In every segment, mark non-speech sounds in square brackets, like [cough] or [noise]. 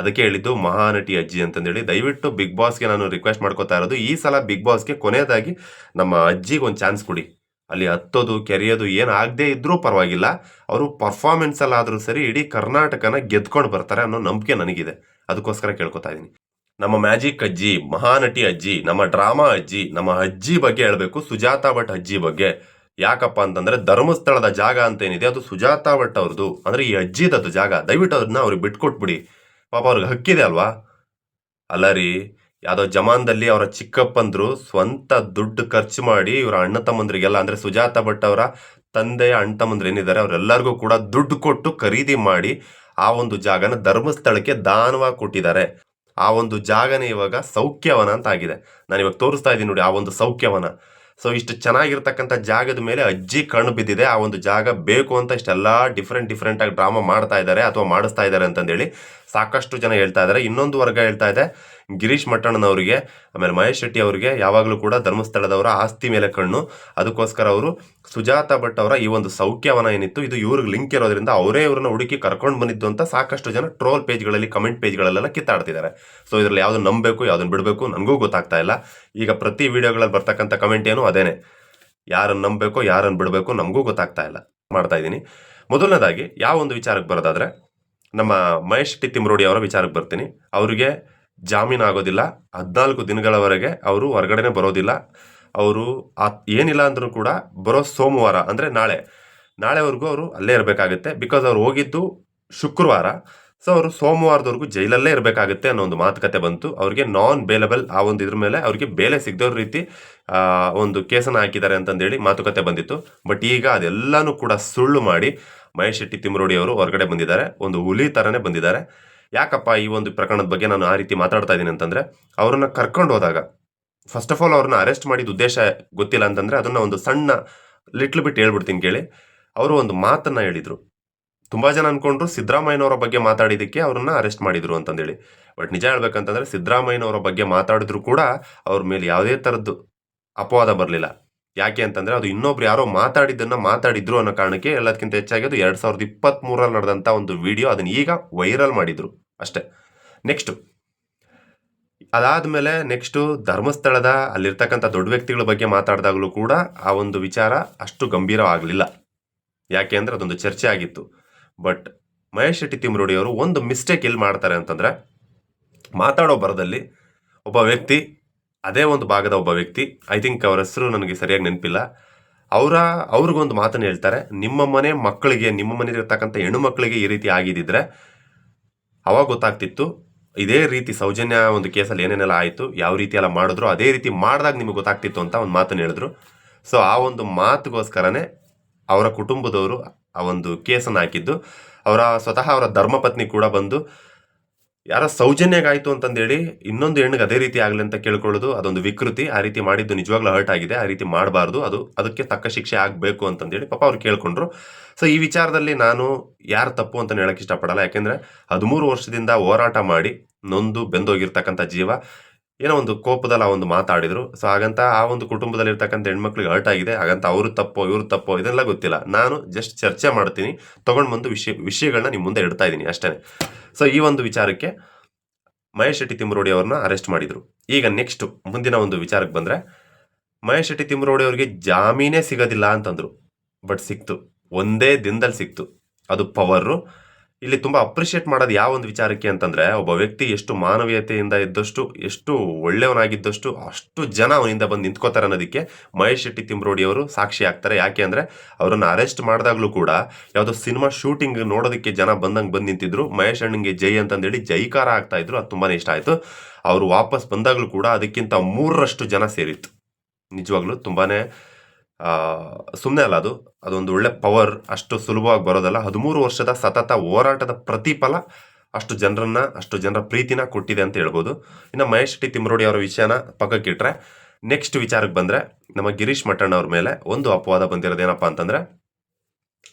ಅದಕ್ಕೆ ಹೇಳಿದ್ದು ಮಹಾನಟಿ ಅಜ್ಜಿ ಅಂತಂದೇಳಿ. ದಯವಿಟ್ಟು ಬಿಗ್ ಬಾಸ್ಗೆ ನಾನು ರಿಕ್ವೆಸ್ಟ್ ಮಾಡ್ಕೋತಾ ಇರೋದು, ಈ ಸಲ ಬಿಗ್ ಬಾಸ್ಗೆ ಕೊನೆಯದಾಗಿ ನಮ್ಮ ಅಜ್ಜಿಗೆ ಒಂದು ಚಾನ್ಸ್ ಕೊಡಿ. ಅಲ್ಲಿ ಹತ್ತೋದು, ಕೆರೆಯೋದು ಏನು ಆಗದೇ ಇದ್ರೂ ಪರವಾಗಿಲ್ಲ. ಅವರು ಪರ್ಫಾರ್ಮೆನ್ಸ್ ಅಲ್ಲಾದರೂ ಸರಿ ಇಡೀ ಕರ್ನಾಟಕನ ಗೆದ್ಕೊಂಡು ಬರ್ತಾರೆ ಅನ್ನೋ ನಂಬಿಕೆ ನನಗಿದೆ. ಅದಕ್ಕೋಸ್ಕರ ಕೇಳ್ಕೊತಾ ಇದ್ದೀನಿ ನಮ್ಮ ಮ್ಯಾಜಿಕ್ ಅಜ್ಜಿ, ಮಹಾನಟಿ ಅಜ್ಜಿ, ನಮ್ಮ ಡ್ರಾಮಾ ಅಜ್ಜಿ, ನಮ್ಮ ಅಜ್ಜಿ ಬಗ್ಗೆ ಹೇಳಬೇಕು, ಸುಜಾತಾ ಭಟ್ ಅಜ್ಜಿ ಬಗ್ಗೆ. ಯಾಕಪ್ಪ ಅಂತಂದ್ರೆ ಧರ್ಮಸ್ಥಳದ ಜಾಗ ಅಂತ ಏನಿದೆ, ಅದು ಸುಜಾತಾ ಭಟ್ ಅವ್ರದ್ದು ಅಂದ್ರೆ ಈ ಅಜ್ಜಿದದ್ದು ಜಾಗ. ದಯವಿಟ್ಟು ಅದನ್ನ ಅವ್ರಿಗೆ ಬಿಟ್ಕೊಟ್ಬಿಡಿ. ಪಾಪ ಅವ್ರಿಗೆ ಹಕ್ಕಿದೆ ಅಲ್ವಾ? ಅಲ್ಲ ರೀ, ಯಾವುದೋ ಜಮಾನದಲ್ಲಿ ಅವರ ಚಿಕ್ಕಪ್ಪಂದ್ರು ಸ್ವಂತ ದುಡ್ಡು ಖರ್ಚು ಮಾಡಿ ಇವರ ಅಣ್ಣ ತಮ್ಮಂದ್ರಿಗೆಲ್ಲ, ಅಂದ್ರೆ ಸುಜಾತ ಭಟ್ ಅವರ ತಂದೆಯ ಅಣ್ಣ ತಮ್ಮಂದ್ರು ಏನಿದ್ದಾರೆ, ಅವರೆಲ್ಲರಿಗೂ ಕೂಡ ದುಡ್ಡು ಕೊಟ್ಟು ಖರೀದಿ ಮಾಡಿ ಆ ಒಂದು ಜಾಗನ ಧರ್ಮಸ್ಥಳಕ್ಕೆ ದಾನವಾಗಿ ಕೊಟ್ಟಿದ್ದಾರೆ. ಆ ಒಂದು ಜಾಗನೇ ಇವಾಗ ಸೌಖ್ಯವನ ಅಂತ ಆಗಿದೆ. ನಾನು ಇವಾಗ ತೋರಿಸ್ತಾ ಇದ್ದೀನಿ ನೋಡಿ ಆ ಒಂದು ಸೌಖ್ಯವನ. ಸೊ ಇಷ್ಟು ಚೆನ್ನಾಗಿರ್ತಕ್ಕಂಥ ಜಾಗದ ಮೇಲೆ ಅಜ್ಜಿ ಕಣ್ಣು ಬಿದ್ದಿದೆ. ಆ ಒಂದು ಜಾಗ ಬೇಕು ಅಂತ ಇಷ್ಟೆಲ್ಲ ಡಿಫ್ರೆಂಟ್ ಡಿಫ್ರೆಂಟ್ ಆಗಿ ಡ್ರಾಮಾ ಮಾಡ್ತಾ ಇದ್ದಾರೆ ಅಥವಾ ಮಾಡಿಸ್ತಾ ಇದ್ದಾರೆ ಅಂತಂದೇಳಿ ಸಾಕಷ್ಟು ಜನ ಹೇಳ್ತಾ ಇದ್ದಾರೆ. ಇನ್ನೊಂದು ವರ್ಗ ಹೇಳ್ತಾ ಇದೆ. ಗಿರೀಶ್ ಮಟ್ಟಣ್ಣನವರಿಗೆ, ಆಮೇಲೆ ಮಹೇಶ್ ಶೆಟ್ಟಿ ಅವರಿಗೆ, ಯಾವಾಗಲೂ ಕೂಡ ಧರ್ಮಸ್ಥಳದವರ ಆಸ್ತಿ ಮೇಲೆ ಕಣ್ಣು. ಅದಕ್ಕೋಸ್ಕರ ಅವರು ಸುಜಾತ ಭಟ್ ಅವರ ಈ ಒಂದು ಸೌಖ್ಯವನ ಏನಿತ್ತು, ಇದು ಇವ್ರಿಗೆ ಲಿಂಕ್ ಇರೋದ್ರಿಂದ ಅವರೇ ಇವ್ರನ್ನ ಹುಡುಕಿ ಕರ್ಕೊಂಡು ಬಂದಿದ್ದು ಅಂತ ಸಾಕಷ್ಟು ಜನ ಟ್ರೋಲ್ ಪೇಜ್ಗಳಲ್ಲಿ ಕಮೆಂಟ್ ಪೇಜ್ಗಳಲ್ಲೆಲ್ಲ ಕಿತ್ತಾಡ್ತಿದ್ದಾರೆ. ಸೊ ಇದರಲ್ಲಿ ಯಾವ್ದನ್ನ ನಂಬಬೇಕು ಯಾವ್ದನ್ನ ಬಿಡಬೇಕು, ನನಗೂ ಗೊತ್ತಾಗ್ತಾ ಇಲ್ಲ. ಈಗ ಪ್ರತಿ ವಿಡಿಯೋಗಳಲ್ಲಿ ಬರ್ತಕ್ಕಂಥ ಕಮೆಂಟ್ ಏನು ಅದೇನೆ. ಯಾರನ್ನು ನಂಬಬೇಕು ಯಾರನ್ನು ಬಿಡಬೇಕು, ನಮಗೂ ಗೊತ್ತಾಗ್ತಾ ಇಲ್ಲ. ಮಾಡ್ತಾ ಇದ್ದೀನಿ. ಮೊದಲನೇದಾಗಿ, ಯಾವ ಒಂದು ವಿಚಾರಕ್ಕೆ ಬರೋದಾದ್ರೆ, ನಮ್ಮ ಮಹೇಶ್ ಟಿ ತಿಮ್ರೋಡಿ ಅವರ ವಿಚಾರಕ್ಕೆ ಬರ್ತೀನಿ. ಅವರಿಗೆ ಜಾಮೀನು ಆಗೋದಿಲ್ಲ. ಹದಿನಾಲ್ಕು ದಿನಗಳವರೆಗೆ ಅವರು ಹೊರಗಡೆನೆ ಬರೋದಿಲ್ಲ. ಅವರು ಏನಿಲ್ಲ ಅಂದ್ರೂ ಕೂಡ ಬರೋ ಸೋಮವಾರ, ಅಂದರೆ ನಾಳೆ. ನಾಳೆವರೆಗೂ ಅವರು ಅಲ್ಲೇ ಇರಬೇಕಾಗುತ್ತೆ. ಬಿಕಾಸ್ ಅವ್ರು ಹೋಗಿದ್ದು ಶುಕ್ರವಾರ. ಸೊ ಅವರು ಸೋಮವಾರದವರೆಗೂ ಜೈಲಲ್ಲೇ ಇರಬೇಕಾಗುತ್ತೆ ಅನ್ನೋ ಒಂದು ಮಾತುಕತೆ ಬಂತು. ಅವ್ರಿಗೆ ನಾನ್ ಬೇಲಬಲ್ ಆ ಒಂದು ಇದ್ರ ಮೇಲೆ ಅವರಿಗೆ ಬೇಲೆ ಸಿಗದವ್ರ ರೀತಿ ಒಂದು ಕೇಸನ್ನು ಹಾಕಿದ್ದಾರೆ ಅಂತಂದೇಳಿ ಮಾತುಕತೆ ಬಂದಿತ್ತು. ಬಟ್ ಈಗ ಅದೆಲ್ಲನೂ ಕೂಡ ಸುಳ್ಳು ಮಾಡಿ ಮಹೇಶ್ ಶೆಟ್ಟಿ ತಿಮ್ಮರೋಡಿ ಅವರು ಹೊರಗಡೆ ಬಂದಿದ್ದಾರೆ. ಒಂದು ಹುಲಿ ಥರನೇ ಬಂದಿದ್ದಾರೆ. ಯಾಕಪ್ಪ ಈ ಒಂದು ಪ್ರಕರಣದ ಬಗ್ಗೆ ನಾನು ಆ ರೀತಿ ಮಾತಾಡ್ತಾ ಇದ್ದೀನಿ ಅಂತಂದರೆ, ಅವ್ರನ್ನ ಕರ್ಕೊಂಡು ಹೋದಾಗ ಫಸ್ಟ್ ಆಫ್ ಆಲ್ ಅವ್ರನ್ನ ಅರೆಸ್ಟ್ ಮಾಡಿದ ಉದ್ದೇಶ ಗೊತ್ತಿಲ್ಲ ಅಂತಂದರೆ, ಅದನ್ನು ಒಂದು ಸಣ್ಣ ಲಿಟ್ಲ್ ಬಿಟ್ಟು ಹೇಳ್ಬಿಡ್ತೀನಿ ಕೇಳಿ. ಅವರು ಒಂದು ಮಾತನ್ನು ಹೇಳಿದರು. ತುಂಬ ಜನ ಅನ್ಕೊಂಡ್ರು ಸಿದ್ದರಾಮಯ್ಯನವರ ಬಗ್ಗೆ ಮಾತಾಡಿದ್ದಕ್ಕೆ ಅವ್ರನ್ನ ಅರೆಸ್ಟ್ ಮಾಡಿದ್ರು ಅಂತಂದೇಳಿ. ಬಟ್ ನಿಜ ಹೇಳ್ಬೇಕಂತಂದ್ರೆ, ಸಿದ್ದರಾಮಯ್ಯನವರ ಬಗ್ಗೆ ಮಾತಾಡಿದ್ರು ಕೂಡ ಅವ್ರ ಮೇಲೆ ಯಾವುದೇ ಥರದ್ದು ಅಪವಾದ ಬರಲಿಲ್ಲ. ಯಾಕೆ ಅಂತಂದ್ರೆ, ಅದು ಇನ್ನೊಬ್ರು ಯಾರೋ ಮಾತಾಡಿದ್ದನ್ನ ಮಾತಾಡಿದ್ರು ಅನ್ನೋ ಕಾರಣಕ್ಕೆ ಎಲ್ಲದಕ್ಕಿಂತ ಹೆಚ್ಚಾಗಿ ಅದು ಎರಡ್ ಸಾವಿರದ ಇಪ್ಪತ್ತ್ ಮೂರಲ್ಲಿ ನಡೆದಂಥ ಒಂದು ವಿಡಿಯೋ ಅದನ್ನ ಈಗ ವೈರಲ್ ಮಾಡಿದ್ರು. ಅಷ್ಟೇ. ನೆಕ್ಸ್ಟು ಅದಾದಮೇಲೆ ನೆಕ್ಸ್ಟು ಧರ್ಮಸ್ಥಳದ ಅಲ್ಲಿರ್ತಕ್ಕಂಥ ದೊಡ್ಡ ವ್ಯಕ್ತಿಗಳ ಬಗ್ಗೆ ಮಾತಾಡಿದಾಗಲೂ ಕೂಡ ಆ ಒಂದು ವಿಚಾರ ಅಷ್ಟು ಗಂಭೀರವಾಗಲಿಲ್ಲ. ಯಾಕೆ ಅಂದರೆ ಅದೊಂದು ಚರ್ಚೆ ಆಗಿತ್ತು. ಬಟ್ ಮಹೇಶ್ ಶೆಟ್ಟಿ ತಿಮ್ರೋಡಿ ಅವರು ಒಂದು ಮಿಸ್ಟೇಕ್ ಎಲ್ಲಿ ಮಾಡ್ತಾರೆ ಅಂತಂದರೆ, ಮಾತಾಡೋ ಬರದಲ್ಲಿ ಒಬ್ಬ ವ್ಯಕ್ತಿ, ಅದೇ ಒಂದು ಭಾಗದ ಒಬ್ಬ ವ್ಯಕ್ತಿ ಐ ಥಿಂಕ್ ಅವರ ಹೆಸರು ನನಗೆ ಸರಿಯಾಗಿ ನೆನಪಿಲ್ಲ, ಅವರ, ಅವ್ರಿಗೊಂದು ಮಾತನ್ನು ಹೇಳ್ತಾರೆ, ನಿಮ್ಮ ಮನೆ ಮಕ್ಕಳಿಗೆ, ನಿಮ್ಮ ಮನೆಯಲ್ಲಿರ್ತಕ್ಕಂಥ ಹೆಣ್ಣು ಮಕ್ಕಳಿಗೆ ಈ ರೀತಿ ಆಗಿದ್ದಿದ್ರೆ ಅವಾಗ ಗೊತ್ತಾಗ್ತಿತ್ತು, ಇದೇ ರೀತಿ ಸೌಜನ್ಯ ಒಂದು ಕೇಸಲ್ಲಿ ಏನೇನೆಲ್ಲ ಆಯಿತು, ಯಾವ ರೀತಿ ಎಲ್ಲ ಮಾಡಿದ್ರು, ಅದೇ ರೀತಿ ಮಾಡಿದಾಗ ನಿಮಗೆ ಗೊತ್ತಾಗ್ತಿತ್ತು ಅಂತ ಒಂದು ಮಾತನ್ನು ಹೇಳಿದ್ರು. ಸೊ ಆ ಒಂದು ಮಾತುಗೋಸ್ಕರನೇ ಅವರ ಕುಟುಂಬದವರು ಆ ಒಂದು ಕೇಸನ್ನು ಹಾಕಿದ್ದು. ಅವರ, ಸ್ವತಃ ಅವರ ಧರ್ಮಪತ್ನಿ ಕೂಡ ಬಂದು ಯಾರ ಸೌಜನ್ಯಗಾಯ್ತು ಅಂತಂದೇಳಿ ಇನ್ನೊಂದು ಹೆಣ್ಣಿಗೆ ಅದೇ ರೀತಿ ಆಗಲಿ ಅಂತ ಕೇಳ್ಕೊಳ್ಳೋದು, ಅದೊಂದು ವಿಕೃತಿ. ಆ ರೀತಿ ಮಾಡಿದ್ದು ನಿಜವಾಗ್ಲೂ ಹರ್ಟ್ ಆಗಿದೆ. ಆ ರೀತಿ ಮಾಡಬಾರ್ದು. ಅದು ಅದಕ್ಕೆ ತಕ್ಕ ಶಿಕ್ಷೆ ಆಗಬೇಕು ಅಂತಂದೇಳಿ ಪಾಪ ಅವ್ರು ಕೇಳ್ಕೊಂಡ್ರು. ಸೊ ಈ ವಿಚಾರದಲ್ಲಿ ನಾನು ಯಾರು ತಪ್ಪು ಅಂತ ಹೇಳಕ್ಕೆ ಇಷ್ಟಪಡಲ್ಲ. ಯಾಕೆಂದ್ರೆ ಹದಿಮೂರು ವರ್ಷದಿಂದ ಹೋರಾಟ ಮಾಡಿ ನೊಂದು ಬೆಂದೋಗಿರ್ತಕ್ಕಂಥ ಜೀವ. ಏನೋ ಒಂದು ಕೋಪದಲ್ಲಿ ಆ ಒಂದು ಮಾತಾಡಿದ್ರು. ಸೊ ಹಾಗಂತ ಆ ಒಂದು ಕುಟುಂಬದಲ್ಲಿ ಇರ್ತಕ್ಕಂಥ ಹೆಣ್ಮಕ್ಳಿಗೆ ಹರ್ಟ್ ಆಗಿದೆ. ಹಾಗಂತ ಅವರು ತಪ್ಪೋ, ಇವ್ರು ತಪ್ಪೋ, ಇದೆಲ್ಲ ಗೊತ್ತಿಲ್ಲ. ನಾನು ಜಸ್ಟ್ ಚರ್ಚೆ ಮಾಡ್ತೀನಿ. ತಗೊಂಡು ಬಂದು ವಿಷಯ ವಿಷಯಗಳನ್ನ ನಿಮ್ಮ ಮುಂದೆ ಇಡ್ತಾ ಇದ್ದೀನಿ ಅಷ್ಟೇ ಸೊ ಈ ಒಂದು ವಿಚಾರಕ್ಕೆ ಮಹೇಶ್ ಶೆಟ್ಟಿ ತಿಮ್ಮರೋಡಿ ಅವ್ರನ್ನ ಅರೆಸ್ಟ್ ಮಾಡಿದರು. ಈಗ ನೆಕ್ಸ್ಟ್ ಮುಂದಿನ ಒಂದು ವಿಚಾರಕ್ಕೆ ಬಂದರೆ, ಮಹೇಶ್ ಶೆಟ್ಟಿ ತಿಮ್ಮರೋಡಿ ಅವರಿಗೆ ಜಾಮೀನೇ ಸಿಗೋದಿಲ್ಲ ಅಂತಂದರು. ಬಟ್ ಸಿಕ್ತು. ಒಂದೇ ದಿನದಲ್ಲಿ ಸಿಕ್ತು. ಅದು ಪವರು ಇಲ್ಲಿ ತುಂಬ ಅಪ್ರಿಷಿಯೇಟ್ ಮಾಡೋದು ಯಾವ ಒಂದು ವಿಚಾರಕ್ಕೆ ಅಂತಂದ್ರೆ, ಒಬ್ಬ ವ್ಯಕ್ತಿ ಎಷ್ಟು ಮಾನವೀಯತೆಯಿಂದ ಇದ್ದಷ್ಟು, ಎಷ್ಟು ಒಳ್ಳೆಯವನಾಗಿದ್ದಷ್ಟು, ಅಷ್ಟು ಜನ ಅವನಿಂದ ಬಂದು ನಿಂತ್ಕೋತಾರೆ ಅನ್ನೋದಕ್ಕೆ ಮಹೇಶ್ ಶೆಟ್ಟಿ ತಿಮ್ರೋಡಿ ಅವರು ಸಾಕ್ಷಿ ಆಗ್ತಾರೆ. ಯಾಕೆ ಅಂದ್ರೆ, ಅವರನ್ನ ಅರೆಸ್ಟ್ ಮಾಡಿದಾಗಲೂ ಕೂಡ ಯಾವುದೋ ಸಿನಿಮಾ ಶೂಟಿಂಗ್ ನೋಡೋದಕ್ಕೆ ಜನ ಬಂದಂಗೆ ಬಂದು ನಿಂತಿದ್ರು. ಮಹೇಶ್ ಅಣ್ಣಂಗೆ ಜೈ ಅಂತಂದೇಳಿ ಜೈಕಾರ ಆಗ್ತಾ ಇದ್ರು. ಅದು ತುಂಬಾನೇ ಇಷ್ಟ ಆಯ್ತು. ಅವರು ವಾಪಸ್ ಬಂದಾಗಲೂ ಕೂಡ ಅದಕ್ಕಿಂತ ಮೂರರಷ್ಟು ಜನ ಸೇರಿತ್ತು. ನಿಜವಾಗ್ಲೂ ತುಂಬಾನೇ ಸುಮ್ಮನೆ ಅಲ್ಲ ಅದು. ಅದೊಂದು ಒಳ್ಳೆ ಪವರ್ ಅಷ್ಟು ಸುಲಭವಾಗಿ ಬರೋದಲ್ಲ. ಹದಿಮೂರು ವರ್ಷದ ಸತತ ಹೋರಾಟದ ಪ್ರತಿಫಲ ಅಷ್ಟು ಜನರನ್ನ, ಅಷ್ಟು ಜನರ ಪ್ರೀತಿನ ಕೊಟ್ಟಿದೆ ಅಂತ ಹೇಳ್ಬೋದು. ಇನ್ನು ಮಹೇಶ್ ಟಿ ತಿಮ್ರೋಡಿ ಅವರ ವಿಷಯನ ಪಕ್ಕಕ್ಕಿಟ್ರೆ ನೆಕ್ಸ್ಟ್ ವಿಚಾರಕ್ಕೆ ಬಂದರೆ, ನಮ್ಮ ಗಿರೀಶ್ ಮಟ್ಟಣ್ಣ ಅವ್ರ ಮೇಲೆ ಒಂದು ಅಪವಾದ ಬಂದಿರೋದೇನಪ್ಪ ಅಂತಂದರೆ,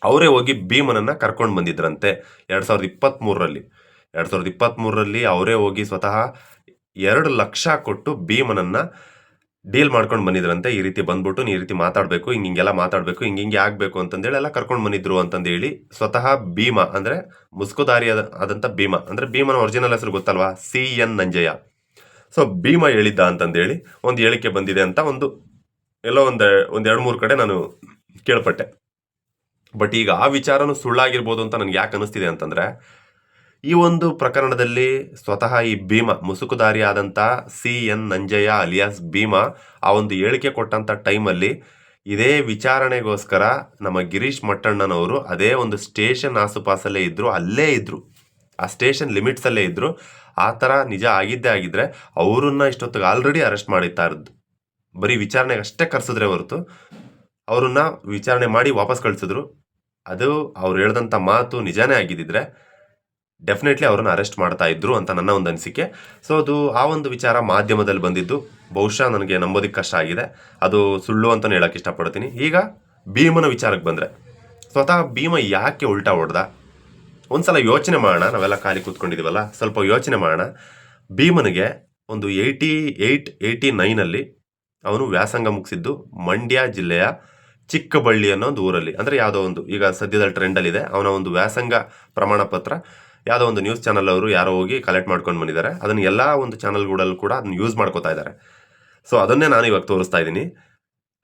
ಅವರೇ ಹೋಗಿ ಭೀಮನನ್ನ ಕರ್ಕೊಂಡು ಬಂದಿದ್ರಂತೆ ಎರಡು ಸಾವಿರದ ಇಪ್ಪತ್ತ್ಮೂರರಲ್ಲಿ ಎರಡ್ ಸಾವಿರದ ಇಪ್ಪತ್ತ್ಮೂರರಲ್ಲಿ ಅವರೇ ಹೋಗಿ ಸ್ವತಃ ಎರಡು ಲಕ್ಷ ಕೊಟ್ಟು ಭೀಮನನ್ನ ಡೀಲ್ ಮಾಡ್ಕೊಂಡು ಬಂದಿದ್ರಂತೆ, ಈ ರೀತಿ ಬಂದ್ಬಿಟ್ಟು ನೀ ಈ ರೀತಿ ಮಾತಾಡಬೇಕು, ಹಿಂಗೆ ಹಿಂಗೆಲ್ಲ ಮಾತಾಡಬೇಕು, ಹಿಂಗೆ ಹಿಂಗೆ ಆಗಬೇಕು ಅಂತಂದೇಳಿ ಎಲ್ಲ ಕರ್ಕೊಂಡು ಬಂದಿದ್ರು ಅಂತಂದೇಳಿ ಸ್ವತಃ ಭೀಮಾ ಅಂದರೆ ಮುಸ್ಕುದಾರಿ ಆದ ಆದಂಥ ಭೀಮಾ. ಅಂದರೆ ಭೀಮನ ಒರಿಜಿನಲ್ ಹೆಸರು ಗೊತ್ತಲ್ವಾ? C N Nanjayya. So Bhima ಹೇಳಿದ್ದ ಅಂತಂದೇಳಿ ಒಂದು ಹೇಳಿಕೆ ಬಂದಿದೆ ಅಂತ ಒಂದು ಎಲ್ಲೋ ಒಂದು ಒಂದು ಎರಡು ಮೂರು ಕಡೆ ನಾನು ಕೇಳ್ಪಟ್ಟೆ. ಬಟ್ ಈಗ ಆ ವಿಚಾರನೂ ಸುಳ್ಳಾಗಿರ್ಬೋದು ಅಂತ ನನಗೆ ಯಾಕೆ ಅನಿಸ್ತಿದೆ ಅಂತಂದರೆ ಈ ಒಂದು ಪ್ರಕರಣದಲ್ಲಿ ಸ್ವತಃ ಈ ಭೀಮ ಮುಸುಕುದಾರಿ ಆದಂಥ C N Nanjayya alias Bhima ಆ ಒಂದು ಹೇಳಿಕೆ ಕೊಟ್ಟಂಥ ಟೈಮಲ್ಲಿ ಇದೇ ವಿಚಾರಣೆಗೋಸ್ಕರ ನಮ್ಮ ಗಿರೀಶ್ ಮಟ್ಟಣ್ಣನವರು ಅದೇ ಒಂದು ಸ್ಟೇಷನ್ ಆಸುಪಾಸಲ್ಲೇ ಇದ್ದರು ಅಲ್ಲೇ ಇದ್ದರು ಆ ಸ್ಟೇಷನ್ ಲಿಮಿಟ್ಸಲ್ಲೇ ಇದ್ದರು ಆ ಥರ ನಿಜ ಆಗಿದ್ದೇ ಆಗಿದ್ದರೆ ಅವರನ್ನ ಇಷ್ಟೊತ್ತಿಗೆ ಆಲ್ರೆಡಿ ಅರೆಸ್ಟ್ ಮಾಡಿತ್ತಾ ಇರೋದು. ಬರೀ ವಿಚಾರಣೆಗೆ ಅಷ್ಟೇ ಕರೆಸಿದ್ರೆ ಹೊರತು ಅವರನ್ನ ವಿಚಾರಣೆ ಮಾಡಿ ವಾಪಸ್ ಕಳಿಸಿದ್ರು. ಅದು ಅವ್ರು ಹೇಳ್ದಂಥ ಮಾತು ನಿಜಾನೇ ಆಗಿದ್ದಿದ್ರೆ ಡೆಫಿನೆಟ್ಲಿ ಅವ್ರನ್ನ ಅರೆಸ್ಟ್ ಮಾಡ್ತಾ ಇದ್ರು ಅಂತ ನನ್ನ ಒಂದು ಅನಿಸಿಕೆ. ಸೊ ಅದು ಆ ಒಂದು ವಿಚಾರ ಮಾಧ್ಯಮದಲ್ಲಿ ಬಂದಿದ್ದು. ಬಹುಶಃ ನನಗೆ ನಂಬೋದಕ್ಕೆ ಕಷ್ಟ ಆಗಿದೆ. ಅದು ಸುಳ್ಳು ಅಂತಲೇ ಹೇಳೋಕ್ಕೆ ಇಷ್ಟಪಡ್ತೀನಿ. ಈಗ ಭೀಮನ ವಿಚಾರಕ್ಕೆ ಬಂದರೆ. ಸ್ವತಃ ಭೀಮ ಯಾಕೆ ಉಲ್ಟಾ ಹೊಡೆದ? ಒಂದ್ಸಲ ಯೋಚನೆ ಮಾಡೋಣ. ನಾವೆಲ್ಲ ಖಾಲಿ ಕೂತ್ಕೊಂಡಿದ್ದೀವಲ್ಲ ಸ್ವಲ್ಪ ಯೋಚನೆ ಮಾಡೋಣ. ಭೀಮನಿಗೆ ಒಂದು ಏಯ್ಟಿ ಏಯ್ಟ್ ಏಯ್ಟಿ ನೈನಲ್ಲಿ ಅವನು ವ್ಯಾಸಂಗ ಮುಗಿಸಿದ್ದು ಮಂಡ್ಯ ಜಿಲ್ಲೆಯ ಚಿಕ್ಕಬಳ್ಳಿ ಅನ್ನೋ ಒಂದು ಊರಲ್ಲಿ. ಅಂದರೆ ಯಾವುದೋ ಒಂದು ಈಗ ಸದ್ಯದಲ್ಲಿ ಟ್ರೆಂಡಲ್ಲಿದೆ ಅವನ ಒಂದು ವ್ಯಾಸಂಗ ಪ್ರಮಾಣ ಪತ್ರ ಯಾವುದೋ ಒಂದು ನ್ಯೂಸ್ ಚಾನಲ್ ಅವರು ಯಾರೋ ಹೋಗಿ ಕಲೆಕ್ಟ್ ಮಾಡ್ಕೊಂಡು ಬಂದಿದ್ದಾರೆ. ಅದನ್ನು ಎಲ್ಲ ಒಂದು ಚಾನಲ್ಗಳಲ್ಲೂ ಕೂಡ ಅದನ್ನು ಯೂಸ್ ಮಾಡ್ಕೋತಾ ಇದ್ದಾರೆ. ಸೊ ಅದನ್ನೇ ನಾನು ಇವಾಗ ತೋರಿಸ್ತಾ ಇದ್ದೀನಿ.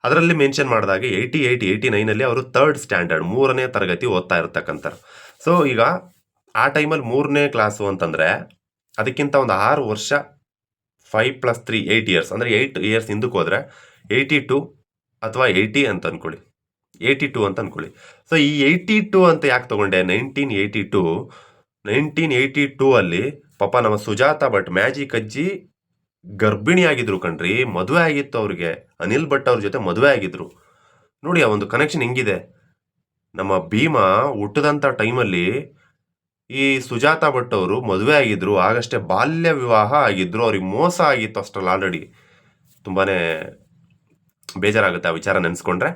ಅದರಲ್ಲಿ ಮೆನ್ಷನ್ ಮಾಡಿದಾಗ ಏಯ್ಟಿ ಏಯ್ಟಿ ಏಯ್ಟಿ ನೈನಲ್ಲಿ ಅವರು ತರ್ಡ್ ಸ್ಟ್ಯಾಂಡರ್ಡ್ ಮೂರನೇ ತರಗತಿ ಓದ್ತಾ ಇರತಕ್ಕಂಥ ಸೊ ಈಗ ಆ ಟೈಮಲ್ಲಿ ಮೂರನೇ ಕ್ಲಾಸು ಅಂತಂದರೆ ಅದಕ್ಕಿಂತ ಒಂದು ಆರು ವರ್ಷ five plus three eight years ಅಂದರೆ ಏಯ್ಟ್ ಇಯರ್ಸ್ ಹಿಂದಕ್ಕೆ ಹೋದರೆ ಏಯ್ಟಿ ಟು ಅಥವಾ ಏಯ್ಟಿ ಅಂತ ಅಂದ್ಕೊಳ್ಳಿ ಏಯ್ಟಿ ಟು ಅಂತ ಅಂದ್ಕೊಳ್ಳಿ ಸೊ ಈ ಏಯ್ಟಿ ಟು ಅಂತ ಯಾಕೆ ತೊಗೊಂಡೆ? Nineteen eighty two nineteen eighty two ಅಲ್ಲಿ ಪಾಪ ನಮ್ಮ ಸುಜಾತ ಭಟ್ ಮ್ಯಾಜಿಕ್ ಅಜ್ಜಿ ಗರ್ಭಿಣಿ ಆಗಿದ್ರು ಕಣ್ರಿ, ಮದುವೆ ಆಗಿತ್ತು ಅವ್ರಿಗೆ. ಅನಿಲ್ ಭಟ್ ಅವ್ರ ಜೊತೆ ಮದುವೆ ಆಗಿದ್ರು. ನೋಡಿ, ಆ ಒಂದು ಕನೆಕ್ಷನ್ ಹೆಂಗಿದೆ. ನಮ್ಮ ಭೀಮ ಹುಟ್ಟದಂಥ ಟೈಮಲ್ಲಿ ಈ ಸುಜಾತ ಭಟ್ ಅವರು ಮದುವೆ ಆಗಿದ್ರು, ಆಗಷ್ಟೇ ಬಾಲ್ಯ ವಿವಾಹ ಆಗಿದ್ರು, ಅವ್ರಿಗೆ ಮೋಸ ಆಗಿತ್ತು ಅಷ್ಟರಲ್ಲಿ ಆಲ್ರೆಡಿ ತುಂಬಾ ಬೇಜಾರಾಗುತ್ತೆ ಆ ವಿಚಾರ ನೆನೆಸ್ಕೊಂಡ್ರೆ.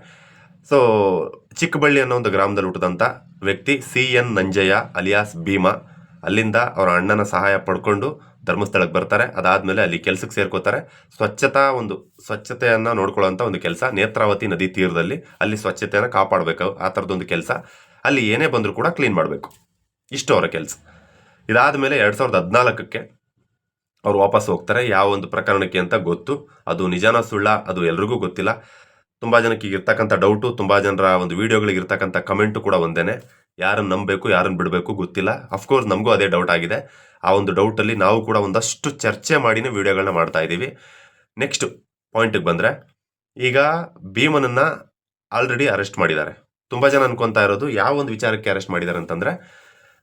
ಸೊ ಚಿಕ್ಕಬಳ್ಳಿ ಅನ್ನೋ ಒಂದು ಗ್ರಾಮದಲ್ಲಿ ಹುಟ್ಟಿದಂಥ ವ್ಯಕ್ತಿ C N Nanjayya alias Bhima ಅಲ್ಲಿಂದ ಅವರ ಅಣ್ಣನ ಸಹಾಯ ಪಡ್ಕೊಂಡು ಧರ್ಮಸ್ಥಳಕ್ಕೆ ಬರ್ತಾರೆ. ಅದಾದಮೇಲೆ ಅಲ್ಲಿ ಕೆಲಸಕ್ಕೆ ಸೇರ್ಕೋತಾರೆ. ಸ್ವಚ್ಛತಾ ಒಂದು ಸ್ವಚ್ಛತೆಯನ್ನು ನೋಡ್ಕೊಳ್ಳೋಂಥ ಒಂದು ಕೆಲಸ. ನೇತ್ರಾವತಿ ನದಿ ತೀರದಲ್ಲಿ ಅಲ್ಲಿ ಸ್ವಚ್ಛತೆಯನ್ನು ಕಾಪಾಡಬೇಕು. ಆ ಥರದೊಂದು ಕೆಲಸ. ಅಲ್ಲಿ ಏನೇ ಬಂದರೂ ಕೂಡ ಕ್ಲೀನ್ ಮಾಡಬೇಕು. ಇಷ್ಟು ಅವರ ಕೆಲಸ. ಇದಾದಮೇಲೆ ಎರಡು ಸಾವಿರದ ಹದಿನಾಲ್ಕಕ್ಕೆ ಅವ್ರು ವಾಪಸ್ ಹೋಗ್ತಾರೆ. ಯಾವ ಒಂದು ಪ್ರಕರಣಕ್ಕೆ ಅಂತ ಗೊತ್ತು. ಅದು ನಿಜಾನ ಸುಳ್ಳ, ಅದು ಎಲ್ರಿಗೂ ಗೊತ್ತಿಲ್ಲ. ತುಂಬ ಜನಕ್ಕೆ ಈಗ ಇರ್ತಕ್ಕಂಥ ಡೌಟು ತುಂಬ ಜನರ ಒಂದು ವೀಡಿಯೋಗಳಿಗೆ ಇರ್ತಕ್ಕಂಥ ಕಮೆಂಟು ಕೂಡ ಒಂದೇನೆ. ಯಾರನ್ನು ನಂಬಬೇಕು, ಯಾರನ್ನು ಬಿಡಬೇಕು ಗೊತ್ತಿಲ್ಲ. ಅಫ್ಕೋರ್ಸ್ ನಮಗೂ ಅದೇ ಡೌಟ್ ಆಗಿದೆ. ಆ ಒಂದು ಡೌಟಲ್ಲಿ ನಾವು ಕೂಡ ಒಂದಷ್ಟು ಚರ್ಚೆ ಮಾಡಿನೇ ವೀಡಿಯೋಗಳನ್ನ ಮಾಡ್ತಾ ಇದ್ದೀವಿ. ನೆಕ್ಸ್ಟ್ ಪಾಯಿಂಟಿಗೆ ಬಂದರೆ, ಈಗ ಭೀಮನನ್ನು ಆಲ್ರೆಡಿ ಅರೆಸ್ಟ್ ಮಾಡಿದ್ದಾರೆ. ತುಂಬ ಜನ ಅನ್ಕೊತಾ ಇರೋದು, ಯಾವ ಒಂದು ವಿಚಾರಕ್ಕೆ ಅರೆಸ್ಟ್ ಮಾಡಿದ್ದಾರೆ ಅಂತಂದರೆ,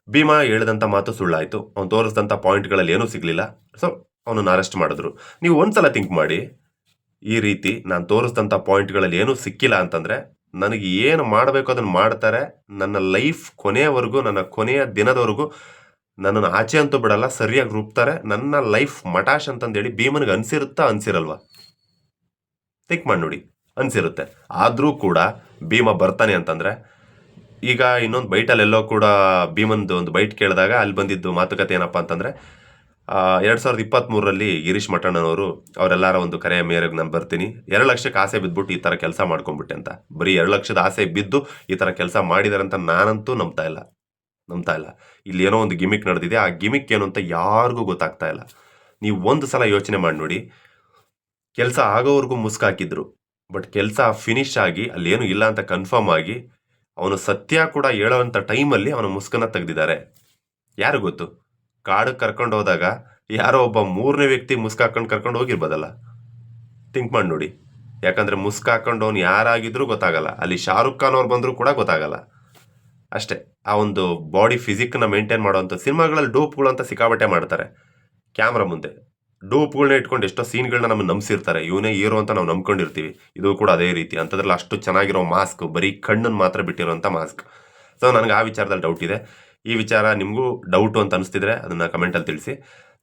ಭೀಮಾ ಹೇಳಿದಂಥ ಮಾತು ಸುಳ್ಳಾಯಿತು. ಅವ್ನು ತೋರಿಸಿದಂಥ ಪಾಯಿಂಟ್ಗಳಲ್ಲಿ ಏನೂ ಸಿಗಲಿಲ್ಲ. ಸೊ ಅವನನ್ನು ಅರೆಸ್ಟ್ ಮಾಡಿದ್ರು. ನೀವು ಒಂದ್ಸಲ ಥಿಂಕ್ ಮಾಡಿ. ಈ ರೀತಿ ನಾನು ತೋರಿಸಿದಂಥ ಪಾಯಿಂಟ್ಗಳಲ್ಲಿ ಏನೂ ಸಿಕ್ಕಿಲ್ಲ ಅಂತಂದರೆ, ನನಗೆ ಏನು ಮಾಡಬೇಕು ಅದನ್ನು ಮಾಡ್ತಾರೆ, ನನ್ನ ಲೈಫ್ ಕೊನೆಯವರೆಗೂ, ನನ್ನ ಕೊನೆಯ ದಿನದವರೆಗೂ ನನ್ನನ್ನು ಆಚೆ ಅಂತೂ ಬಿಡಲ್ಲ, ಸರಿಯಾಗಿ ರೂಪ್ತಾರೆ, ನನ್ನ ಲೈಫ್ ಮಟಾಶ್ ಅಂತಂದೇಳಿ ಭೀಮನಿಗೆ ಅನಿಸಿರುತ್ತಾ ಅನ್ಸಿರಲ್ವಾ? ತಿಕ್ ಮಾಡಿ ನೋಡಿ, ಅನಿಸಿರುತ್ತೆ. ಆದರೂ ಕೂಡ ಭೀಮ ಬರ್ತಾನೆ ಅಂತಂದರೆ, ಈಗ ಇನ್ನೊಂದು ಬೈಟಲ್ಲೆಲ್ಲೋ ಕೂಡ ಭೀಮಂದು ಒಂದು ಬೈಟ್ ಕೇಳಿದಾಗ ಅಲ್ಲಿ ಬಂದಿದ್ದು ಮಾತುಕತೆ ಏನಪ್ಪ ಅಂತಂದರೆ ಎರಡು ಸಾವಿರದ ಇಪ್ಪತ್ತ್ಮೂರರಲ್ಲಿ ಗಿರೀಶ್ ಮಠಣ್ಣನವರು ಅವರೆಲ್ಲರ ಒಂದು ಕರೆಯ ಮೇರೆಗೆ ನಾನು ಬರ್ತೀನಿ. ಎರಡು ಲಕ್ಷಕ್ಕೆ ಆಸೆ ಬಿದ್ದುಬಿಟ್ಟು ಈ ಥರ ಕೆಲಸ ಮಾಡ್ಕೊಂಬಿಟ್ಟೆ ಅಂತ. ಬರೀ ಎರಡು ಲಕ್ಷದ ಆಸೆ ಬಿದ್ದು ಈ ಥರ ಕೆಲಸ ಮಾಡಿದಾರೆ ಅಂತ ನಾನಂತೂ ನಂಬ್ತಾ ಇಲ್ಲ. ನಂಬ್ತಾ ಇಲ್ಲ. ಇಲ್ಲಿ ಏನೋ ಒಂದು ಗಿಮಿಕ್ ನಡೆದಿದೆ. ಆ ಗಿಮಿಕ್ ಏನು ಅಂತ ಯಾರಿಗೂ ಗೊತ್ತಾಗ್ತಾ ಇಲ್ಲ. ನೀವು ಒಂದು ಸಲ ಯೋಚನೆ ಮಾಡಿ ನೋಡಿ. ಕೆಲಸ ಆಗೋವರೆಗೂ ಮುಸ್ಕಾಕಿದ್ರು ಬಟ್ ಕೆಲಸ ಫಿನಿಶ್ ಆಗಿ, ಅಲ್ಲೇನು ಇಲ್ಲ ಅಂತ ಕನ್ಫರ್ಮ್ ಆಗಿ, ಅವನು ಸತ್ಯ ಕೂಡ ಹೇಳೋವಂಥ ಟೈಮಲ್ಲಿ ಅವನ ಮುಸ್ಕನ್ನ ತೆಗೆದಿದ್ದಾರೆ. ಯಾರು ಗೊತ್ತು? ಕಾಡಿಗೆ ಕರ್ಕೊಂಡು ಹೋದಾಗ ಯಾರೋ ಒಬ್ಬ ಮೂರನೇ ವ್ಯಕ್ತಿ ಮುಸ್ಕ್ ಹಾಕೊಂಡು ಕರ್ಕೊಂಡು ಹೋಗಿರ್ಬೋದಲ್ಲ? ಥಿಂಕ್ ಮಾಡಿ ನೋಡಿ. ಯಾಕಂದರೆ ಮುಸ್ಕ್ ಹಾಕೊಂಡು ಅವ್ನು ಯಾರಾಗಿದ್ರೂ ಗೊತ್ತಾಗಲ್ಲ. ಅಲ್ಲಿ ಶಾರುಖ್ ಖಾನ್ ಅವ್ರು ಬಂದರೂ ಕೂಡ ಗೊತ್ತಾಗಲ್ಲ. ಅಷ್ಟೇ, ಆ ಒಂದು ಬಾಡಿ ಫಿಸಿಕ್ನ ಮೇಂಟೈನ್ ಮಾಡುವಂಥ ಸಿನಿಮಾಗಳಲ್ಲಿ ಡೋಪ್ಗಳು ಅಂತ ಸಿಕ್ಕಾಬಟ್ಟೆ ಮಾಡ್ತಾರೆ. ಕ್ಯಾಮ್ರಾ ಮುಂದೆ. ಡೋಪ್ಗಳನ್ನ ಇಟ್ಕೊಂಡು ಎಷ್ಟೋ ಸೀನ್ಗಳನ್ನ ನಮ್ಮನ್ನು ನಂಬಿಸಿರ್ತಾರೆ. ಇವನೇ ಹೀರೋ ಅಂತ ನಾವು ನಂಬ್ಕೊಂಡಿರ್ತೀವಿ. ಇದು ಕೂಡ ಅದೇ ರೀತಿ. ಅಂಥದ್ರಲ್ಲಿ ಅಷ್ಟು ಚೆನ್ನಾಗಿರೋ ಮಾಸ್ಕ್, ಬರೀ ಕಣ್ಣನ್ನು ಮಾತ್ರ ಬಿಟ್ಟಿರೋಂಥ ಮಾಸ್ಕ್. ಸೊ, ನನಗೆ ಆ ವಿಚಾರದಲ್ಲಿ ಡೌಟ್ ಇದೆ. ಈ ವಿಚಾರ ನಿಮಗೂ ಡೌಟು ಅಂತ ಅನಿಸ್ತಿದ್ರೆ ಅದನ್ನು ಕಮೆಂಟಲ್ಲಿ ತಿಳಿಸಿ.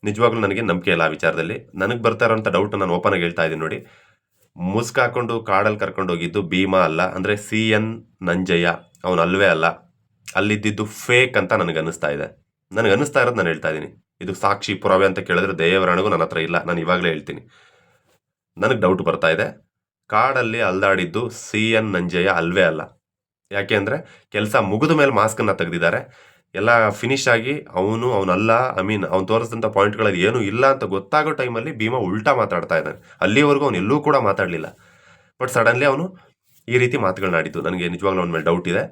ನಿಜವಾಗ್ಲೂ ನನಗೆ ನಂಬಿಕೆ ಇಲ್ಲ ಆ ವಿಚಾರದಲ್ಲಿ. ನನಗೆ ಬರ್ತಾ ಇರೋಂಥ ಡೌಟ್ ನಾನು ಓಪನ್ ಆಗಿ ಹೇಳ್ತಾ ಇದ್ದೀನಿ ನೋಡಿ. ಮುಸ್ಕ್ ಹಾಕೊಂಡು ಕಾಡಲ್ಲಿ ಕರ್ಕೊಂಡು ಹೋಗಿದ್ದು ಭೀಮಾ ಅಲ್ಲ, ಅಂದರೆ ಸಿ ಎನ್ ನಂಜಯ್ಯ. ಅವನು ಅಲ್ವೇ ಅಲ್ಲ. ಅಲ್ಲಿದ್ದಿದ್ದು ಫೇಕ್ ಅಂತ ನನಗೆ ಅನ್ನಿಸ್ತಾ ಇದೆ. ನನಗೆ ಅನ್ನಿಸ್ತಾ ಇರೋದು ನಾನು ಹೇಳ್ತಾ ಇದ್ದೀನಿ. ಇದು ಸಾಕ್ಷಿ ಪುರಾವೆ ಅಂತ ಕೇಳಿದ್ರೆ ದೇವರಣಗೂ ನನ್ನ ಹತ್ರ ಇಲ್ಲ. ನಾನು ಇವಾಗಲೇ ಹೇಳ್ತೀನಿ. ನನಗೆ ಡೌಟ್ ಬರ್ತಾ ಇದೆ. ಕಾಡಲ್ಲಿ ಅಲ್ದಾಡಿದ್ದು ಸಿ ಎನ್ ನಂಜಯ್ಯ ಅಲ್ವೇ ಅಲ್ಲ. ಯಾಕೆ ಅಂದರೆ ಕೆಲಸ ಮುಗಿದ ಮೇಲೆ ಮಾಸ್ಕನ್ನು ತೆಗೆದಿದ್ದಾರೆ. ಎಲ್ಲ ಫಿನಿಶ್ ಆಗಿ ಅವನು ಅವನಲ್ಲ ಐ ಮೀನ್ ಅವ್ನು ತೋರಿಸಿದಂಥ ಪಾಯಿಂಟ್ಗಳಲ್ಲಿ ಏನೂ ಇಲ್ಲ ಅಂತ ಗೊತ್ತಾಗೋ ಟೈಮಲ್ಲಿ ಭೀಮಾ ಉಲ್ಟಾ ಮಾತಾಡ್ತಾ ಇದ್ದಾನೆ. ಅಲ್ಲಿವರೆಗೂ ಅವನು ಎಲ್ಲೂ ಕೂಡ ಮಾತಾಡಲಿಲ್ಲ. ಬಟ್ ಸಡನ್ಲಿ ಅವನು ಈ ರೀತಿ ಮಾತುಗಳನ್ನಾಡಿದ್ದು ನನಗೆ ನಿಜವಾಗ್ಲೂ ಅವನ ಮೇಲೆ ಡೌಟ್ ಇದೆ.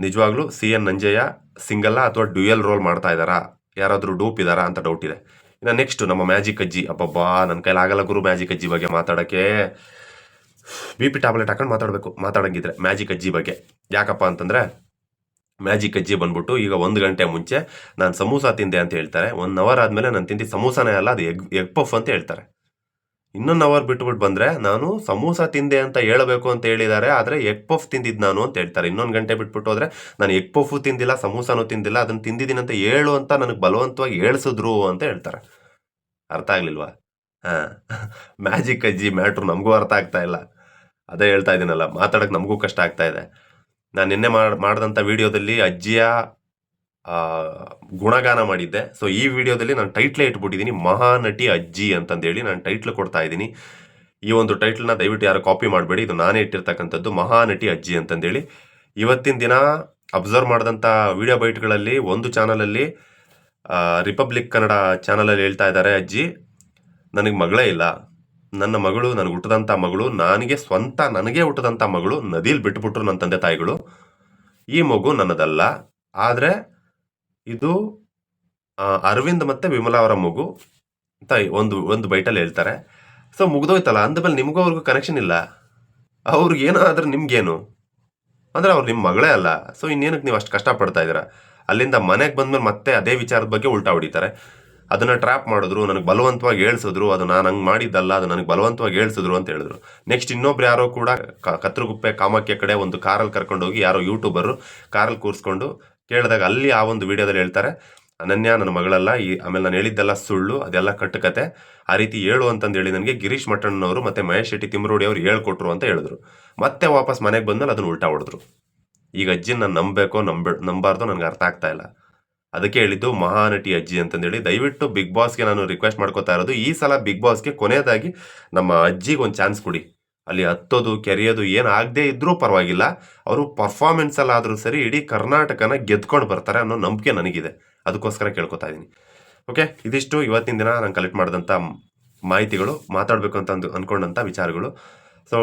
ನಿಜವಾಗ್ಲೂ ಸಿ ಎನ್ ನಂಜಯ್ಯ ಸಿಂಗಲ್ಲ ಅಥವಾ ಡ್ಯೂಯಲ್ ರೋಲ್ ಮಾಡ್ತಾ ಇದ್ದಾರಾ? ಯಾರಾದರೂ ಡೂಪ್ ಇದ್ದಾರಾ ಅಂತ ಡೌಟ್ ಇದೆ. ಇನ್ನು ನೆಕ್ಸ್ಟ್ ನಮ್ಮ ಮ್ಯಾಜಿಕ್ ಅಜ್ಜಿ. ಅಬ್ಬಬ್ಬಾ ನನ್ನ ಕೈಲಿ ಆಗಲ್ಲ ಗುರು ಮ್ಯಾಜಿಕ್ ಅಜ್ಜಿ ಬಗ್ಗೆ ಮಾತಾಡೋಕ್ಕೆ. ಬಿ ಪಿ ಟ್ಯಾಬ್ಲೆಟ್ ಹಾಕೊಂಡು ಮಾತಾಡಬೇಕು. ಮಾತಾಡಂಗಿದ್ರೆ ಮ್ಯಾಜಿಕ್ ಅಜ್ಜಿ ಬಗ್ಗೆ. ಯಾಕಪ್ಪ ಅಂತಂದರೆ ಮ್ಯಾಜಿಕ್ ಅಜ್ಜಿ ಬಂದ್ಬಿಟ್ಟು, ಈಗ ಒಂದು ಗಂಟೆ ಮುಂಚೆ ನಾನು ಸಮೋಸ ತಿಂದೆ ಅಂತ ಹೇಳ್ತಾರೆ. ಒನ್ ಅವರ್ ಆದಮೇಲೆ ನಾನು ತಿಂದು ಸಮೋಸನೇ ಅಲ್ಲ, ಅದು ಎಗ್ ಎಗ್ ಪಫ್ ಅಂತ ಹೇಳ್ತಾರೆ. ಇನ್ನೊಂದು ಅವರ್ ಬಿಟ್ಬಿಟ್ಟು ಬಂದರೆ ನಾನು ಸಮೋಸ ತಿಂದೆ ಅಂತ ಹೇಳಬೇಕು ಅಂತ ಹೇಳಿದ್ದಾರೆ ಆದರೆ ಎಗ್ ಪಫ್ ತಿಂದಿದ್ದು ನಾನು ಅಂತ ಹೇಳ್ತಾರೆ. ಇನ್ನೊಂದು ಗಂಟೆ ಬಿಟ್ಬಿಟ್ಟು ಹೋದರೆ, ನಾನು ಎಗ್ ಪಫು ತಿಂದಿಲ್ಲ, ಸಮೋಸನೂ ತಿಂದಿಲ್ಲ ಅದನ್ನು ತಿಂದಿದ್ದೀನಿ ಅಂತ ಹೇಳು ಅಂತ ನನಗೆ ಬಲವಂತವಾಗಿ ಹೇಳಿಸಿದ್ರು ಅಂತ ಹೇಳ್ತಾರೆ. ಅರ್ಥ ಆಗಲಿಲ್ವಾ? ಹಾಂ. [laughs] ಮ್ಯಾಜಿಕ್ ಅಜ್ಜಿ ಮ್ಯಾಟ್ರು ನಮಗೂ ಅರ್ಥ ಆಗ್ತಾ ಇಲ್ಲ. ಅದೇ ಹೇಳ್ತಾ ಇದ್ದೀನಲ್ಲ ಮಾತಾಡೋಕ್ಕೆ ನಮಗೂ ಕಷ್ಟ ಆಗ್ತಾ ಇದೆ. ನಾನು ನಿನ್ನೆ ಮಾಡಿ ಮಾಡಿದಂಥ ವಿಡಿಯೋದಲ್ಲಿ ಅಜ್ಜಿಯ ಗುಣಗಾನ ಮಾಡಿದ್ದೆ. ಸೊ ಈ ವಿಡಿಯೋದಲ್ಲಿ ನಾನು ಟೈಟ್ಲೇ ಇಟ್ಬಿಟ್ಟಿದ್ದೀನಿ ಮಹಾನಟಿ ಅಜ್ಜಿ ಅಂತಂದೇಳಿ ನಾನು ಟೈಟ್ಲ್ ಕೊಡ್ತಾ ಇದ್ದೀನಿ. ಈ ಒಂದು ಟೈಟ್ಲನ್ನ ದಯವಿಟ್ಟು ಯಾರು ಕಾಪಿ ಮಾಡಬೇಡಿ, ಇದು ನಾನೇ ಇಟ್ಟಿರ್ತಕ್ಕಂಥದ್ದು, ಮಹಾನಟಿ ಅಜ್ಜಿ ಅಂತಂದೇಳಿ. ಇವತ್ತಿನ ದಿನ ಅಬ್ಸರ್ವ್ ಮಾಡಿದಂಥ ವಿಡಿಯೋ ಬೈಟ್ಗಳಲ್ಲಿ ಒಂದು ಚಾನಲಲ್ಲಿ ರಿಪಬ್ಲಿಕ್ ಕನ್ನಡ ಚಾನಲಲ್ಲಿ ಹೇಳ್ತಾ ಇದ್ದಾರೆ ಅಜ್ಜಿ. ನನಗೆ ಮಗಳೇ ಇಲ್ಲ. ನನ್ನ ಮಗಳು ನನಗೆ ಹುಟ್ಟದಂಥ ಮಗಳು, ನನಗೆ ಸ್ವಂತ, ನನಗೆ ಹುಟ್ಟದಂಥ ಮಗಳು, ನದಿಲಿ ಬಿಟ್ಟುಬಿಟ್ರು ನನ್ನ ತಂದೆ ತಾಯಿಗಳು. ಈ ಮಗು ನನ್ನದಲ್ಲ. ಆದರೆ ಇದು ಅರವಿಂದ್ ಮತ್ತು ವಿಮಲಾ ಅವರ ಮಗು. ಅಂತ ಒಂದು ಒಂದು ಬೈಟಲ್ಲಿ ಹೇಳ್ತಾರೆ. ಸೊ ಮುಗ್ದೋಯ್ತಲ್ಲ? ಅಂದಮೇಲೆ ನಿಮಗೂ ಅವ್ರಿಗೂ ಕನೆಕ್ಷನ್ ಇಲ್ಲ. ಅವ್ರಿಗೇನು ಏನಾದ್ರೆ ನಿಮ್ಗೇನು? ಅಂದರೆ ಅವ್ರು ನಿಮ್ಮ ಮಗಳೇ ಅಲ್ಲ. ಸೊ ಇನ್ನೇನಕ್ಕೆ ನೀವು ಅಷ್ಟು ಕಷ್ಟಪಡ್ತಾ ಇದ್ದೀರಾ? ಅಲ್ಲಿಂದ ಮನೆಗೆ ಬಂದ್ಮೇಲೆ ಮತ್ತೆ ಅದೇ ವಿಚಾರದ ಬಗ್ಗೆ ಉಲ್ಟಾ ಹೊಡಿತಾರೆ. ಅದನ್ನು ಟ್ರ್ಯಾಪ್ ಮಾಡಿದ್ರು, ನನಗೆ ಬಲವಂತವಾಗಿ ಹೇಳ್ಸಿದ್ರು, ಅದು ನಾನು ಹಂಗೆ ಮಾಡಿದ್ದಲ್ಲ, ಅದು ನನಗೆ ಬಲವಂತವಾಗಿ ಹೇಳ್ಸಿದ್ರು ಅಂತ ಹೇಳಿದ್ರು. ನೆಕ್ಸ್ಟ್ ಇನ್ನೊಬ್ರು ಯಾರೋ ಕೂಡ ಕತ್ರಗುಪ್ಪೆ ಕಾಮಾಕ್ಯ ಕಡೆ ಒಂದು ಕಾರಲ್ಲಿ ಕರ್ಕೊಂಡೋಗಿ ಯಾರೋ ಯೂಟ್ಯೂಬರು ಕಾರಲ್ಲಿ ಕೂರಿಸ್ಕೊಂಡು ಕೇಳಿದಾಗ ಅಲ್ಲಿ ಆ ಒಂದು ವಿಡಿಯೋದಲ್ಲಿ ಹೇಳ್ತಾರೆ, ಅನನ್ಯ, ನನ್ನ ಮಗಳಲ್ಲ, ಈ ಆಮೇಲೆ ನಾನು ಹೇಳಿದ್ದೆಲ್ಲ ಸುಳ್ಳು, ಅದೆಲ್ಲ ಕಟ್ಟುಕತೆ. ಆ ರೀತಿ ಹೇಳು ಅಂತಂದು ಹೇಳಿ ನನಗೆ ಗಿರೀಶ್ ಮಠಣ್ಣನವರು ಮತ್ತು ಮಹೇಶ್ ಶೆಟ್ಟಿ ತಿಮ್ರೋಡಿ ಅವರು ಹೇಳ್ಕೊಟ್ರು ಅಂತ ಹೇಳಿದ್ರು. ಮತ್ತೆ ವಾಪಸ್ ಮನೆಗೆ ಬಂದ್ಮೇಲೆ ಅದನ್ನು ಉಲ್ಟಾ ಹೊಡೆದ್ರು. ಈಗ ಅಜ್ಜಿನ ನಾನು ನಂಬಬೇಕೋ ನಂಬ, ನಂಬಾರ್ದು ನನಗೆ ಅರ್ಥ ಆಗ್ತಾ ಇಲ್ಲ. ಅದಕ್ಕೆ ಹೇಳಿದ್ದು ಮಹಾನಟಿ ಅಜ್ಜಿ ಅಂತಂದೇಳಿ. ದಯವಿಟ್ಟು ಬಿಗ್ ಬಾಸ್ಗೆ ನಾನು ರಿಕ್ವೆಸ್ಟ್ ಮಾಡ್ಕೋತಾ ಇರೋದು, ಈ ಸಲ ಬಿಗ್ ಬಾಸ್ಗೆ ಕೊನೆಯದಾಗಿ ನಮ್ಮ ಅಜ್ಜಿಗೆ ಒಂದು ಚಾನ್ಸ್ ಕೊಡಿ. ಅಲ್ಲಿ ಹತ್ತೋದು, ಕೆರೆಯೋದು ಏನು ಆಗದೆ ಇದ್ರೂ ಪರವಾಗಿಲ್ಲ. ಅವರು ಪರ್ಫಾರ್ಮೆನ್ಸಲ್ಲಾದರೂ ಸರಿ ಇಡೀ ಕರ್ನಾಟಕನ ಗೆದ್ಕೊಂಡು ಬರ್ತಾರೆ ಅನ್ನೋ ನಂಬಿಕೆ ನನಗಿದೆ. ಅದಕ್ಕೋಸ್ಕರ ಕೇಳ್ಕೊತಾ ಇದ್ದೀನಿ ಓಕೆ ಇದಿಷ್ಟು. ಇವತ್ತಿನ ದಿನ ನಾನು ಕಲೆಕ್ಟ್ ಮಾಡಿದಂಥ ಮಾಹಿತಿಗಳು, ಮಾತಾಡಬೇಕು ಅಂತ ಅಂದು ವಿಚಾರಗಳು. ಸೊ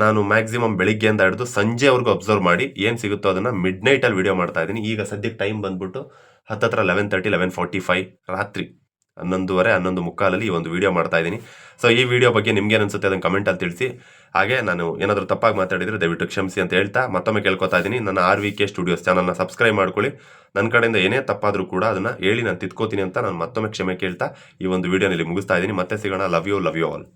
ನಾನು ಮ್ಯಾಕ್ಸಿಮಮ್ ಬೆಳಿಗ್ಗೆಯಿಂದ ಹಿಡಿದು ಸಂಜೆವರೆಗೂ ಅಬ್ಸರ್ವ್ ಮಾಡಿ ಏನು ಸಿಗುತ್ತೋ ಅದನ್ನು ಮಿಡ್ ನೈಟಲ್ಲಿ ವಿಡಿಯೋ ಮಾಡ್ತಾ ಇದ್ದೀನಿ. ಈಗ ಸದ್ಯಕ್ಕೆ ಟೈಮ್ ಬಂದ್ಬಿಟ್ಟು ಹತ್ತತ್ರ eleven thirty eleven forty five ರಾತ್ರಿ ಹನ್ನೊಂದುವರೆ ಹನ್ನೊಂದು ಮುಕ್ಕಾಲಲ್ಲಿ ಈ ಒಂದು ವಿಡಿಯೋ ಮಾಡ್ತಾ ಇದ್ದೀನಿ. ಸೊ ಈ ವಿಡಿಯೋ ಬಗ್ಗೆ ನಿಮ್ಗೇನು ಅನ್ಸುತ್ತೆ ಅದನ್ನು ಕಮೆಂಟಲ್ಲಿ ತಿಳಿಸಿ. ಹಾಗೆ ನಾನು ಏನಾದರೂ ತಪ್ಪಾಗಿ ಮಾತಾಡಿದರೆ ದಯವಿಟ್ಟು ಕ್ಷಮಿಸಿ ಅಂತ ಹೇಳ್ತಾ ಮತ್ತೊಮ್ಮೆ ಕೇಳ್ಕೊತಾ ಇದ್ದೀನಿ. ನನ್ನ ಆರ್ ವಿ ಕೆ ಸ್ಟುಡಿಯೋಸ್ ಚಾನಲ್ನ ಸಬ್ಸ್ಕ್ರೈಬ್ ಮಾಡ್ಕೊಳ್ಳಿ. ನನ್ನ ಕಡೆಯಿಂದ ಏನೇ ತಪ್ಪಾದರೂ ಕೂಡ ಅದನ್ನು ಹೇಳಿ, ನಾನು ತಿದ್ಕೋತೀನಿ ಅಂತ ನಾನು ಮತ್ತೊಮ್ಮೆ ಕ್ಷಮೆ ಕೇಳ್ತಾ ಈ ಒಂದು ವಿಡಿಯೋನಲ್ಲಿ ಮುಗಿಸ್ತಾ ಇದ್ದೀನಿ. ಮತ್ತೆ ಸಿಗೋಣ. Love you love you all